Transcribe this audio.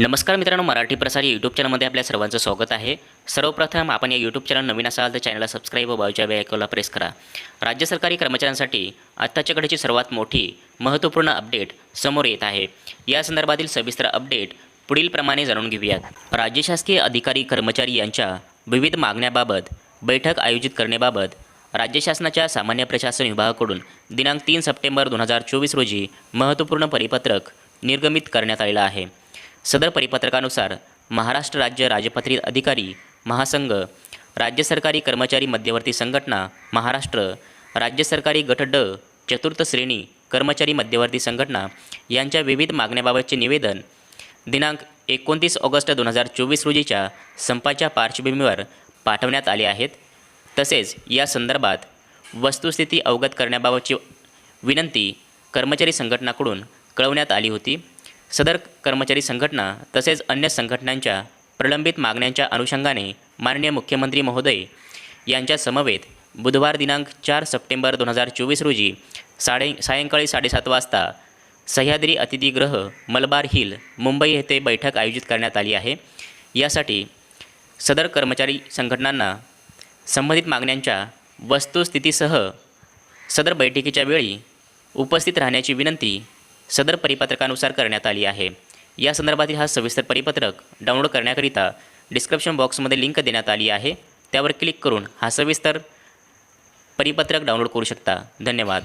नमस्कार मित्रांनो मराठी प्रसार या यूट्यूब चॅनलमध्ये आपल्या सर्वांचं स्वागत आहे. सर्वप्रथम आपण या यूट्यूब चॅनल नवीन असाल तर चॅनलला सबस्क्राईब व बाजूच्या बेल प्रेस करा. राज्य सरकारी कर्मचाऱ्यांसाठी आत्ताच्या घडीची सर्वात मोठी महत्त्वपूर्ण अपडेट समोर येत आहे. या संदर्भातील सविस्तर अपडेट पुढीलप्रमाणे जाणून घेऊयात. राज्य शासकीय अधिकारी कर्मचारी यांच्या विविध मागण्याबाबत बैठक आयोजित करण्याबाबत राज्य शासनाच्या सामान्य प्रशासन विभागाकडून दिनांक तीन सप्टेंबर दोन हजार चोवीस रोजी महत्त्वपूर्ण परिपत्रक निर्गमित करण्यात आलेलं आहे. सदर परिपत्रकानुसार महाराष्ट्र राज्य राजपत्रित अधिकारी महासंघ राज्य सरकारी कर्मचारी मध्यवर्ती संघटना महाराष्ट्र राज्य सरकारी गट ड चतुर्थ श्रेणी कर्मचारी मध्यवर्ती संघटना यांच्या विविध मागण्याबाबतचे निवेदन दिनांक एकोणतीस ऑगस्ट दोन हजार चोवीस रोजीच्या संपाच्या पार्श्वभूमीवर पाठवण्यात आले आहेत. तसेच या संदर्भात वस्तुस्थिती अवगत करण्याबाबतची विनंती कर्मचारी संघटनाकडून कळवण्यात आली होती. सदर कर्मचारी संघटना तसेच अन्य संघटनांच्या प्रलंबित मागण्यांच्या अनुषंगाने माननीय मुख्यमंत्री महोदय यांच्या समवेत बुधवार दिनांक चार सप्टेंबर दोन हजार चोवीस रोजी साडे सायंकाळी साडेसात वाजता सह्याद्री अतिथीगृह मलबार हिल मुंबई येथे बैठक आयोजित करण्यात आली आहे. यासाठी सदर कर्मचारी संघटनांना संबंधित मागण्यांच्या वस्तुस्थितीसह सदर बैठकीच्या वेळी उपस्थित राहण्याची विनंती सदर परिपत्रकानुसार करण्यात आली आहे. या संदर्भातील हा सविस्तर परिपत्रक डाउनलोड करण्याकरिता डिस्क्रिप्शन बॉक्समध्ये लिंक देण्यात आली आहे. त्यावर क्लिक करून हा सविस्तर परिपत्रक डाउनलोड करू शकता. धन्यवाद.